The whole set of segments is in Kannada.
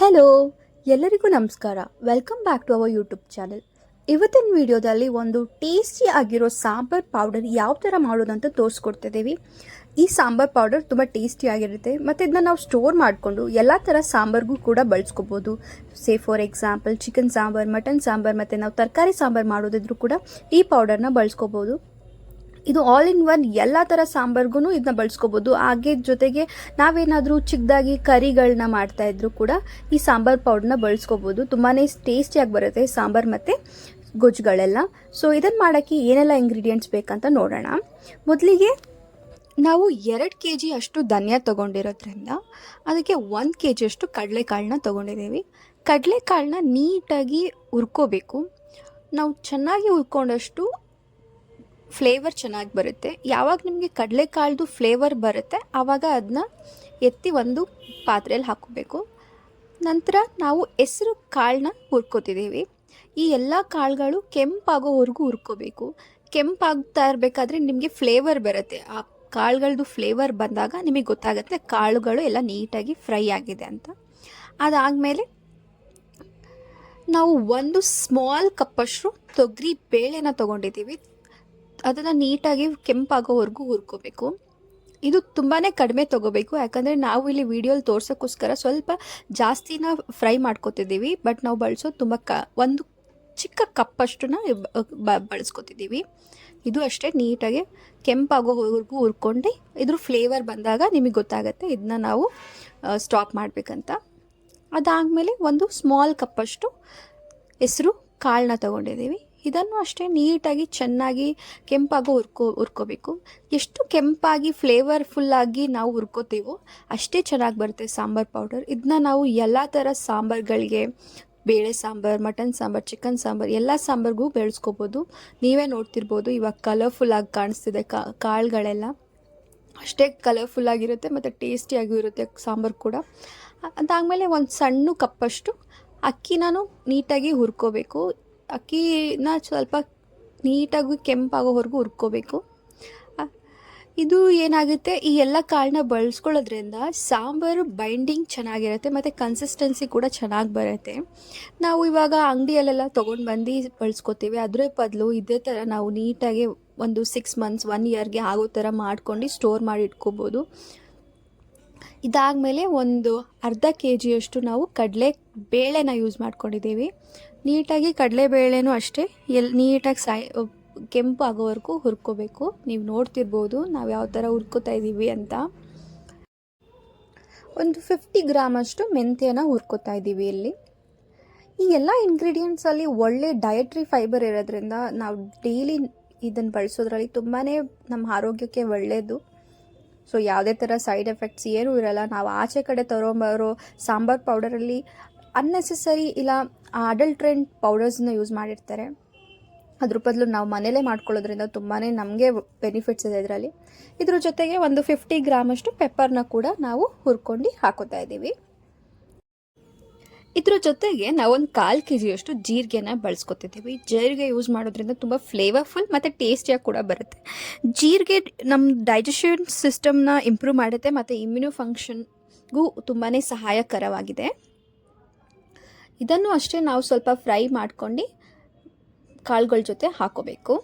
ಹೆಲೋ ಎಲ್ಲರಿಗೂ ನಮಸ್ಕಾರ. Welcome back to our YouTube channel ಇವತ್ತಿನ ವಿಡಿಯೋದಲ್ಲಿ ಒಂದು ಟೇಸ್ಟಿ ಆಗಿರೋ ಸಾಂಬಾರ್ ಪೌಡರ್ ಯಾವ ಥರ ಮಾಡೋದಂತ ತೋರಿಸ್ಕೊಡ್ತಿದ್ದೀವಿ ಈ ಸಾಂಬಾರ್ ಪೌಡರ್ ತುಂಬ ಟೇಸ್ಟಿ ಆಗಿರುತ್ತೆ. ಮತ್ತು ಇದನ್ನ ನಾವು ಸ್ಟೋರ್ ಮಾಡಿಕೊಂಡು ಎಲ್ಲ ಥರ ಸಾಂಬಾರ್ಗೂ ಕೂಡ ಬಳಸ್ಕೋಬೋದು. Say for example chicken sambar mutton sambar, ಮತ್ತು ನಾವು ತರಕಾರಿ ಸಾಂಬಾರ್ ಮಾಡೋದಿದ್ರು ಕೂಡ ಈ ಪೌಡರ್ನ ಬಳಸ್ಕೋಬೋದು. ಇದು ಆಲ್ ಇನ್ ಒನ್ ಎಲ್ಲ ಥರ ಸಾಂಬಾರ್ಗೂ ಇದನ್ನ ಬಳಸ್ಕೋಬೋದು. ಹಾಗೆ ಜೊತೆಗೆ ನಾವೇನಾದರೂ ಚಿಕ್ಕದಾಗಿ ಕರಿಗಳನ್ನ ಮಾಡ್ತಾ ಇದ್ರು ಕೂಡ ಈ ಸಾಂಬಾರ್ ಪೌಡರ್ನ ಬಳಸ್ಕೋಬೋದು. ತುಂಬಾ ಟೇಸ್ಟಿಯಾಗಿ ಬರುತ್ತೆ ಸಾಂಬಾರ್ ಮತ್ತು ಗೊಜ್ಜುಗಳೆಲ್ಲ. ಸೊ ಇದನ್ನು ಮಾಡೋಕ್ಕೆ ಏನೆಲ್ಲ ಇಂಗ್ರೀಡಿಯೆಂಟ್ಸ್ ಬೇಕಂತ ನೋಡೋಣ. ಮೊದಲಿಗೆ ನಾವು ಎರಡು ಕೆ ಜಿ ಅಷ್ಟು ಧನ್ಯ ತೊಗೊಂಡಿರೋದ್ರಿಂದ ಅದಕ್ಕೆ ಒಂದು ಕೆ ಜಿಯಷ್ಟು ಕಡಲೆಕಾಳನ್ನ ತೊಗೊಂಡಿದ್ದೀವಿ ಕಡಲೆಕಾಳನ್ನ ನೀಟಾಗಿ ಹುರ್ಕೋಬೇಕು. ನಾವು ಚೆನ್ನಾಗಿ ಹುರ್ಕೊಂಡಷ್ಟು ಫ್ಲೇವರ್ ಚೆನ್ನಾಗಿ ಬರುತ್ತೆ. ಯಾವಾಗ ನಿಮಗೆ ಕಡಲೆಕಾಳ್ದು ಫ್ಲೇವರ್ ಬರುತ್ತೆ, ಆವಾಗ ಅದನ್ನ ಎತ್ತಿ ಒಂದು ಪಾತ್ರೆಯಲ್ಲಿ ಹಾಕೋಬೇಕು. ನಂತರ ನಾವು ಹೆಸರು ಕಾಳನ್ನ ಹುರ್ಕೋತಿದ್ದೀವಿ. ಈ ಎಲ್ಲ ಕಾಳುಗಳು ಕೆಂಪಾಗೋವರೆಗೂ ಹುರ್ಕೋಬೇಕು. ಕೆಂಪಾಗ್ತಾ ಇರಬೇಕಾದ್ರೆ ನಿಮಗೆ ಫ್ಲೇವರ್ ಬರುತ್ತೆ. ಆ ಕಾಳುಗಳದ್ದು ಫ್ಲೇವರ್ ಬಂದಾಗ ನಿಮಗೆ ಗೊತ್ತಾಗುತ್ತೆ ಕಾಳುಗಳು ಎಲ್ಲ ನೀಟಾಗಿ ಫ್ರೈ ಆಗಿದೆ ಅಂತ. ಅದಾದಮೇಲೆ ನಾವು ಒಂದು ಸ್ಮಾಲ್ ಕಪ್ಪಷ್ಟು ತೊಗರಿ ಬೇಳೆನ ತೊಗೊಂಡಿದ್ದೀವಿ. ಅದನ್ನು ನೀಟಾಗಿ ಕೆಂಪಾಗೋವರೆಗೂ ಹುರ್ಕೋಬೇಕು. ಇದು ತುಂಬಾ ಕಡಿಮೆ ತೊಗೋಬೇಕು. ಯಾಕಂದರೆ ನಾವು ಇಲ್ಲಿ ವೀಡಿಯೋಲಿ ತೋರ್ಸೋಕ್ಕೋಸ್ಕರ ಸ್ವಲ್ಪ ಜಾಸ್ತಿನ ಫ್ರೈ ಮಾಡ್ಕೋತಿದ್ದೀವಿ. ಬಟ್ ನಾವು ಬಳಸೋದು ತುಂಬ ಕ, ಒಂದು ಚಿಕ್ಕ ಕಪ್ಪಷ್ಟನ್ನ ಬಳಸ್ಕೊತಿದ್ದೀವಿ. ಇದು ಅಷ್ಟೇ ನೀಟಾಗಿ ಕೆಂಪಾಗೋವರೆಗೂ ಹುರ್ಕೊಂಡು ಇದ್ರ ಫ್ಲೇವರ್ ಬಂದಾಗ ನಿಮಗೆ ಗೊತ್ತಾಗುತ್ತೆ ಇದನ್ನ ನಾವು ಸ್ಟಾಪ್ ಮಾಡಬೇಕಂತ. ಅದಾದಮೇಲೆ ಒಂದು ಸ್ಮಾಲ್ ಕಪ್ಪಷ್ಟು ಹೆಸರು ಕಾಳನ್ನ ತೊಗೊಂಡಿದ್ದೀವಿ. ಇದನ್ನು ಅಷ್ಟೇ ನೀಟಾಗಿ ಚೆನ್ನಾಗಿ ಕೆಂಪಾಗೂ ಹುರ್ಕೋ, ಹುರ್ಕೋಬೇಕು. ಎಷ್ಟು ಕೆಂಪಾಗಿ ಫ್ಲೇವರ್ಫುಲ್ಲಾಗಿ ನಾವು ಹುರ್ಕೋತೀವೋ ಅಷ್ಟೇ ಚೆನ್ನಾಗಿ ಬರುತ್ತೆ ಸಾಂಬಾರ್ ಪೌಡರ್ ಇದನ್ನ ನಾವು ಎಲ್ಲ ಥರ ಸಾಂಬಾರ್ಗಳಿಗೆ, ಬೇಳೆ ಸಾಂಬಾರ್, ಮಟನ್ ಸಾಂಬಾರ್ ಚಿಕನ್ ಸಾಂಬಾರ್, ಎಲ್ಲ ಸಾಂಬಾರ್ಗೂ ಬೆಳೆಸ್ಕೋಬೋದು. ನೀವೇ ನೋಡ್ತಿರ್ಬೋದು ಇವಾಗ ಕಲರ್ಫುಲ್ಲಾಗಿ ಕಾಣಿಸ್ತಿದೆ ಕಾಳುಗಳೆಲ್ಲ. ಅಷ್ಟೇ ಕಲರ್ಫುಲ್ಲಾಗಿರುತ್ತೆ ಮತ್ತು ಟೇಸ್ಟಿಯಾಗೂ ಇರುತ್ತೆ ಸಾಂಬಾರು ಕೂಡ. ಅದಾದಮೇಲೆ ಒಂದು ಸಣ್ಣ ಕಪ್ಪಷ್ಟು ಅಕ್ಕಿನೂ ನೀಟಾಗಿ ಹುರ್ಕೋಬೇಕು. ಅಕ್ಕಿನ ಸ್ವಲ್ಪ ನೀಟಾಗಿ ಕೆಂಪಾಗೋವರೆಗೂ ಹುರ್ಕೋಬೇಕು. ಇದು ಏನಾಗುತ್ತೆ? ಈ ಎಲ್ಲ ಕಾಳನ್ನ ಬಳಸ್ಕೊಳ್ಳೋದ್ರಿಂದ ಸಾಂಬಾರು ಬೈಂಡಿಂಗ್ ಚೆನ್ನಾಗಿರುತ್ತೆ, ಮತ್ತು ಕನ್ಸಿಸ್ಟೆನ್ಸಿ ಕೂಡ ಚೆನ್ನಾಗಿ ಬರುತ್ತೆ. ನಾವು ಇವಾಗ ಅಂಗಡಿಯಲ್ಲೆಲ್ಲ ತೊಗೊಂಡು ಬಂದು ಬಳಸ್ಕೊತೀವಿ. ಅದರ ಬದಲು ಇದೇ ಥರ ನಾವು ನೀಟಾಗಿ ಒಂದು ಸಿಕ್ಸ್ ಮಂತ್ಸ್ ಒನ್ ಇಯರ್ಗೆ ಆಗೋ ಥರ ಮಾಡ್ಕೊಂಡು ಸ್ಟೋರ್ ಮಾಡಿ ಇಟ್ಕೋಬೋದು. ಇದಾದಮೇಲೆ ಒಂದು ಅರ್ಧ ಕೆ ಜಿಯಷ್ಟು ನಾವು ಕಡಲೆ ಬೇಳೆನ ಯೂಸ್ ಮಾಡ್ಕೊಂಡಿದ್ದೀವಿ. ನೀಟಾಗಿ ಕಡಲೆಬೇಳೆನೂ ಅಷ್ಟೇ. ಎಲ್ಲಿ ನೀಟಾಗಿ ಸಾಯ್ ಕೆಂಪು ಆಗೋವರೆಗೂ ಹುರ್ಕೋಬೇಕು. ನೀವು ನೋಡ್ತಿರ್ಬೋದು ನಾವು ಯಾವ ಥರ ಹುರ್ಕೋತಾ ಇದ್ದೀವಿ ಅಂತ. ಒಂದು ಫಿಫ್ಟಿ ಗ್ರಾಮಷ್ಟು ಮೆಂತ್ಯನ ಹುರ್ಕೋತಾ ಇದ್ದೀವಿ ಇಲ್ಲಿ. ಈ ಎಲ್ಲ ಇಂಗ್ರೀಡಿಯೆಂಟ್ಸಲ್ಲಿ ಒಳ್ಳೆ ಡಯಟ್ರಿ ಫೈಬರ್ ಇರೋದ್ರಿಂದ ನಾವು ಡೈಲಿ ಇದನ್ನು ಬಳಸೋದ್ರಲ್ಲಿ ತುಂಬಾ ನಮ್ಮ ಆರೋಗ್ಯಕ್ಕೆ ಒಳ್ಳೆಯದು ಸೊ ಯಾವುದೇ ಥರ ಸೈಡ್ ಎಫೆಕ್ಟ್ಸ್ ಏನೂ ಇರಲ್ಲ. ನಾವು ಆಚೆ ಕಡೆ ತಗೊಂಬರೋ ಸಾಂಬಾರು ಪೌಡರಲ್ಲಿ ಅನ್ನೆಸೆಸರಿ ಇಲ್ಲ ಅಡಲ್ಟ್ರೆಂಟ್ ಪೌಡರ್ಸ್ನ ಯೂಸ್ ಮಾಡಿರ್ತಾರೆ. ಅದ್ರ ಬದಲು ನಾವು ಮನೇಲೇ ಮಾಡ್ಕೊಳ್ಳೋದ್ರಿಂದ ತುಂಬಾ ನಮಗೆ ಬೆನಿಫಿಟ್ಸ್ ಇದೆ ಇದರಲ್ಲಿ. ಇದ್ರ ಜೊತೆಗೆ ಒಂದು ಫಿಫ್ಟಿ ಗ್ರಾಮಷ್ಟು ಪೆಪ್ಪರ್ನ ಕೂಡ ನಾವು ಹುರ್ಕೊಂಡು ಹಾಕೋತಾ ಇದ್ದೀವಿ. ಇದ್ರ ಜೊತೆಗೆ ನಾವೊಂದು ಕಾಲು ಕೆ ಜಿಯಷ್ಟು ಜೀರಿಗೆನ ಬಳಸ್ಕೊತಿದ್ದೀವಿ. ಜೀರಿಗೆ ಯೂಸ್ ಮಾಡೋದ್ರಿಂದ ತುಂಬ ಫ್ಲೇವರ್ಫುಲ್ ಮತ್ತು ಟೇಸ್ಟಿಯಾಗಿ ಕೂಡ ಬರುತ್ತೆ. ಜೀರಿಗೆ ನಮ್ಮ ಡೈಜೆಷನ್ ಸಿಸ್ಟಮ್ನ ಇಂಪ್ರೂವ್ ಮಾಡುತ್ತೆ, ಮತ್ತು ಇಮ್ಯುನೋ ಫಂಕ್ಷನ್ಗೂ ತುಂಬಾ ಸಹಾಯಕರವಾಗಿದೆ. ಇದನ್ನು ಅಷ್ಟೇ ನಾವು ಸ್ವಲ್ಪ ಫ್ರೈ ಮಾಡ್ಕೊಂಡು ಕಾಳುಗಳ ಜೊತೆ ಹಾಕೋಬೇಕು.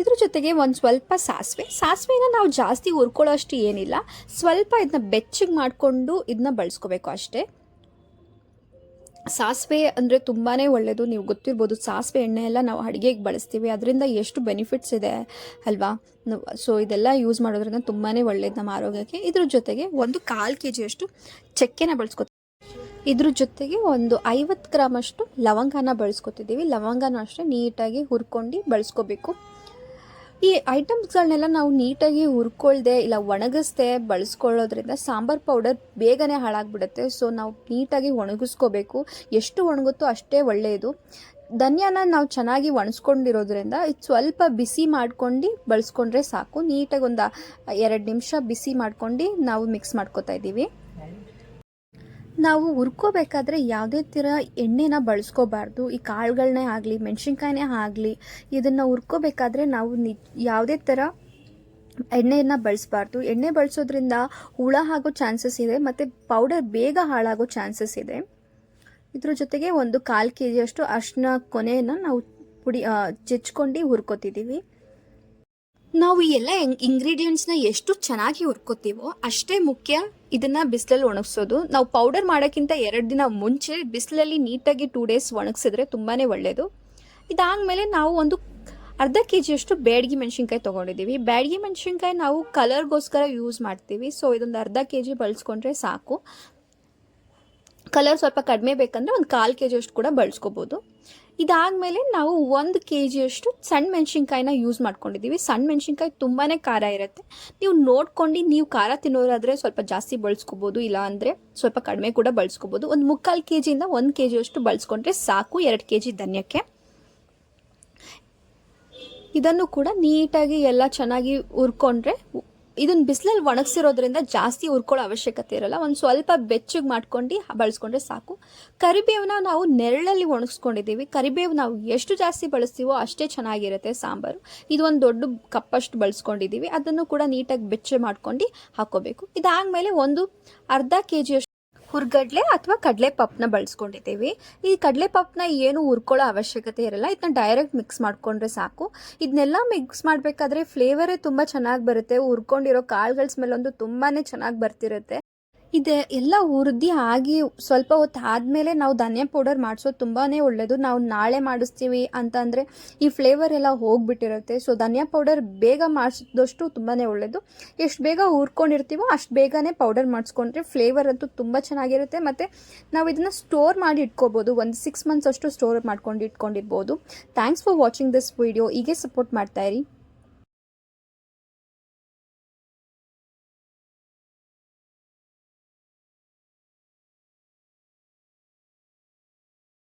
ಇದ್ರ ಜೊತೆಗೆ ಒಂದು ಸ್ವಲ್ಪ ಸಾಸಿವೆ. ಸಾಸಿವೆನ ನಾವು ಜಾಸ್ತಿ ಹುರ್ಕೊಳ್ಳೋ ಅಷ್ಟು ಏನಿಲ್ಲ. ಸ್ವಲ್ಪ ಇದನ್ನ ಬೆಚ್ಚಗೆ ಮಾಡಿಕೊಂಡು ಇದನ್ನ ಬಳಸ್ಕೋಬೇಕು ಅಷ್ಟೇ. ಸಾಸಿವೆ ಅಂದರೆ ತುಂಬಾ ಒಳ್ಳೆಯದು ನೀವು ಗೊತ್ತಿರ್ಬೋದು ಸಾಸಿವೆ ಎಣ್ಣೆ ಎಲ್ಲ ನಾವು ಅಡುಗೆಗೆ ಬಳಸ್ತೀವಿ. ಅದರಿಂದ ಎಷ್ಟು ಬೆನಿಫಿಟ್ಸ್ ಇದೆ ಅಲ್ವಾ? ಸೊ ಇದೆಲ್ಲ ಯೂಸ್ ಮಾಡೋದ್ರಿಂದ ತುಂಬಾ ಒಳ್ಳೇದು ನಮ್ಮ ಆರೋಗ್ಯಕ್ಕೆ. ಇದ್ರ ಜೊತೆಗೆ ಒಂದು ಕಾಲು ಕೆ ಜಿಯಷ್ಟು ಚಕ್ಕೆನ ಬಳಸ್ಕೊತೀವಿ. ಇದ್ರ ಜೊತೆಗೆ ಒಂದು ಐವತ್ತು ಗ್ರಾಮಷ್ಟು ಲವಂಗನ ಬಳಸ್ಕೊತಿದ್ದೀವಿ. ಲವಂಗನ ಅಷ್ಟೇ ನೀಟಾಗಿ ಹುರ್ಕೊಂಡು ಬಳಸ್ಕೋಬೇಕು. ಈ ಐಟಮ್ಸ್ಗಳನ್ನೆಲ್ಲ ನಾವು ನೀಟಾಗಿ ಹುರ್ಕೊಳ್ದೆ ಇಲ್ಲ ಒಣಗಿಸ್ದೆ ಬಳಸ್ಕೊಳ್ಳೋದ್ರಿಂದ ಸಾಂಬಾರ್ ಪೌಡರ್ ಬೇಗನೆ ಹಾಳಾಗ್ಬಿಡುತ್ತೆ. ಸೊ, ನಾವು ನೀಟಾಗಿ ಒಣಗಿಸ್ಕೋಬೇಕು. ಎಷ್ಟು ಒಣಗುತ್ತೋ ಅಷ್ಟೇ ಒಳ್ಳೆಯದು. ಧನ್ಯಾನ ನಾವು ಚೆನ್ನಾಗಿ ಒಣಸ್ಕೊಂಡಿರೋದ್ರಿಂದ ಇದು ಸ್ವಲ್ಪ ಬಿಸಿ ಮಾಡ್ಕೊಂಡು ಬಳಸ್ಕೊಂಡ್ರೆ ಸಾಕು. ನೀಟಾಗಿ ಒಂದು ಎರಡು ನಿಮಿಷ ಬಿಸಿ ಮಾಡ್ಕೊಂಡು ನಾವು ಮಿಕ್ಸ್ ಮಾಡ್ಕೋತಾ ಇದ್ದೀವಿ. ನಾವು ಹುರ್ಕೋಬೇಕಾದ್ರೆ ಯಾವುದೇ ಥರ ಎಣ್ಣೆನ ಬಳಸ್ಕೋಬಾರ್ದು. ಈ ಕಾಳುಗಳನ್ನೇ ಆಗಲಿ, ಮೆಣಸಿನ್ಕಾಯಿನೇ ಆಗಲಿ, ಇದನ್ನು ಹುರ್ಕೋಬೇಕಾದ್ರೆ ನಾವು ನಿ, ಯಾವುದೇ ಥರ ಎಣ್ಣೆಯನ್ನು ಬಳಸಬಾರ್ದು. ಎಣ್ಣೆ ಬಳಸೋದ್ರಿಂದ ಹುಳ ಆಗೋ ಚಾನ್ಸಸ್ ಇದೆ, ಮತ್ತು ಪೌಡರ್ ಬೇಗ ಹಾಳಾಗೋ ಚಾನ್ಸಸ್ ಇದೆ. ಇದ್ರ ಜೊತೆಗೆ ಒಂದು ಕಾಲು ಕೆ ಜಿಯಷ್ಟು ಅರ್ಶಿನ ಕೊನೆಯನ್ನು ನಾವು ಪುಡಿ ಚೆಚ್ಕೊಂಡು ಹುರ್ಕೋತಿದ್ದೀವಿ. ನಾವು ಈ ಎಲ್ಲ ಇಂಗ್ರೀಡಿಯೆಂಟ್ಸ್ನ ಎಷ್ಟು ಚೆನ್ನಾಗಿ ಹುರ್ಕೋತೀವೋ ಅಷ್ಟೇ ಮುಖ್ಯ ಇದನ್ನ ಬಿಸಿಲಲ್ಲಿ ಒಣಗಿಸೋದು. ನಾವು ಪೌಡರ್ ಮಾಡೋಕ್ಕಿಂತ ಎರಡು ದಿನ ಮುಂಚೆ ಬಿಸಿಲಲ್ಲಿ ನೀಟಾಗಿ ಟೂ ಡೇಸ್ ಒಣಗಿಸಿದ್ರೆ ತುಂಬಾ ಒಳ್ಳೆಯದು ಇದಾದಮೇಲೆ ನಾವು ಒಂದು ಅರ್ಧ ಕೆ ಜಿಯಷ್ಟು ಬ್ಯಾಡಗಿ ಮೆಣಸಿನ್ಕಾಯಿ ತೊಗೊಂಡಿದ್ದೀವಿ. ಬ್ಯಾಡಗಿ ಮೆಣಸಿನ್ಕಾಯಿ ನಾವು ಕಲರ್ಗೋಸ್ಕರ ಯೂಸ್ ಮಾಡ್ತೀವಿ. ಸೊ ಇದೊಂದು ಅರ್ಧ ಕೆ ಜಿ ಬಳಸ್ಕೊಂಡ್ರೆ ಸಾಕು. ಕಲರ್ ಸ್ವಲ್ಪ ಕಡಿಮೆ ಬೇಕಂದ್ರೆ ಒಂದು ಕಾಲು ಕೆ ಜಿಯಷ್ಟು ಕೂಡ ಬಳಸ್ಕೋಬೋದು. ಇದಾದಮೇಲೆ ನಾವು ಒಂದು ಕೆ ಜಿಯಷ್ಟು ಸಣ್ಣ ಮೆಣಸಿನ್ಕಾಯಿನ ಯೂಸ್ ಮಾಡ್ಕೊಂಡಿದ್ದೀವಿ. ಸಣ್ಣ ಮೆಣಸಿನ್ಕಾಯಿ ತುಂಬಾ ಖಾರ ಇರುತ್ತೆ. ನೀವು ನೋಡ್ಕೊಂಡು ನೀವು ಖಾರ ತಿನ್ನೋರಾದರೆ ಸ್ವಲ್ಪ ಜಾಸ್ತಿ ಬಳಸ್ಕೋಬೋದು ಇಲ್ಲ ಅಂದರೆ ಸ್ವಲ್ಪ ಕಡಿಮೆ ಕೂಡ ಬಳಸ್ಕೋಬೋದು. ಒಂದು ಮುಕ್ಕಾಲು ಕೆ ಜಿಯಿಂದ ಒಂದು ಕೆ ಜಿಯಷ್ಟು ಬಳಸ್ಕೊಂಡ್ರೆ ಸಾಕು. ಎರಡು ಕೆ ಜಿ ಧನ್ಯಕ್ಕೆ. ಇದನ್ನು ಕೂಡ ನೀಟಾಗಿ ಎಲ್ಲ ಚೆನ್ನಾಗಿ ಹುರ್ಕೊಂಡ್ರೆ ಇದನ್ನ ಬಿಸಿಲಲ್ಲಿ ಒಣಗಿಸಿರೋದ್ರಿಂದ ಜಾಸ್ತಿ ಹುರ್ಕೊಳ್ಳೋ ಅವಶ್ಯಕತೆ ಇರಲ್ಲ. ಒಂದು ಸ್ವಲ್ಪ ಬೆಚ್ಚಗೆ ಮಾಡ್ಕೊಂಡು ಬಳಸ್ಕೊಂಡ್ರೆ ಸಾಕು. ಕರಿಬೇವನ್ನ ನಾವು ನೆರಳಲ್ಲಿ ಒಣಗಿಸ್ಕೊಂಡಿದ್ದೀವಿ. ಕರಿಬೇವು ನಾವು ಎಷ್ಟು ಜಾಸ್ತಿ ಬಳಸ್ತೀವೋ ಅಷ್ಟೇ ಚೆನ್ನಾಗಿರುತ್ತೆ ಸಾಂಬಾರು. ಇದು ಒಂದು ದೊಡ್ಡ ಕಪ್ಪಷ್ಟು ಬಳಸ್ಕೊಂಡಿದ್ದೀವಿ. ಅದನ್ನು ಕೂಡ ನೀಟಾಗಿ ಬೆಚ್ಚ ಮಾಡ್ಕೊಂಡು ಹಾಕೋಬೇಕು. ಇದಾದಮೇಲೆ ಒಂದು ಅರ್ಧ ಕೆ ಜಿಯಷ್ಟು ಹುರ್ಗಡ್ಲೆ ಅಥವಾ ಕಡಲೆ ಪಪ್ನ ಬಳಸ್ಕೊಂಡಿದ್ದೀವಿ. ಈ ಕಡಲೆ ಏನು ಹುರ್ಕೊಳ್ಳೋ ಅವಶ್ಯಕತೆ ಇರಲ್ಲ. ಇದನ್ನ ಡೈರೆಕ್ಟ್ ಮಿಕ್ಸ್ ಮಾಡ್ಕೊಂಡ್ರೆ ಸಾಕು. ಇದನ್ನೆಲ್ಲ ಮಿಕ್ಸ್ ಮಾಡಬೇಕಾದ್ರೆ ಫ್ಲೇವರೇ ತುಂಬ ಚೆನ್ನಾಗಿ ಬರುತ್ತೆ. ಹುರ್ಕೊಂಡಿರೋ ಕಾಳುಗಳ ಸ್ಮೆಲ್ ಒಂದು ತುಂಬಾ ಚೆನ್ನಾಗಿ ಬರ್ತಿರುತ್ತೆ. ಇದೆ, ಎಲ್ಲ ಹುರಿದು ಆಗಿ ಸ್ವಲ್ಪ ಹೊತ್ತು ಆದಮೇಲೆ ನಾವು ಧನಿಯಾ ಪೌಡರ್ ಮಾಡಿಸೋದು ತುಂಬಾ ಒಳ್ಳೆಯದು ನಾವು ನಾಳೆ ಮಾಡಿಸ್ತೀವಿ ಅಂತ ಅಂದರೆ ಈ ಫ್ಲೇವರ್ ಎಲ್ಲ ಹೋಗ್ಬಿಟ್ಟಿರುತ್ತೆ. ಸೊ ಧನಿಯಾ ಪೌಡರ್ ಬೇಗ ಮಾಡಿಸಿದಷ್ಟು ತುಂಬಾ ಒಳ್ಳೆಯದು ಎಷ್ಟು ಬೇಗ ಹುರ್ಕೊಂಡಿರ್ತೀವೋ ಅಷ್ಟು ಬೇಗನೆ ಪೌಡರ್ ಮಾಡಿಸ್ಕೊಂಡ್ರೆ ಫ್ಲೇವರ್ ಅಂತೂ ತುಂಬ ಚೆನ್ನಾಗಿರುತ್ತೆ. ಮತ್ತು ನಾವು ಇದನ್ನು ಸ್ಟೋರ್ ಮಾಡಿ ಇಟ್ಕೋಬೋದು. ಒಂದು ಸಿಕ್ಸ್ ಮಂತ್ಸ್ ಅಷ್ಟು ಸ್ಟೋರ್ ಮಾಡ್ಕೊಂಡು ಇಟ್ಕೊಂಡಿರ್ಬೋದು. Thanks for watching this video ಹೀಗೆ ಸಪೋರ್ಟ್ ಮಾಡ್ತಾಯಿರಿ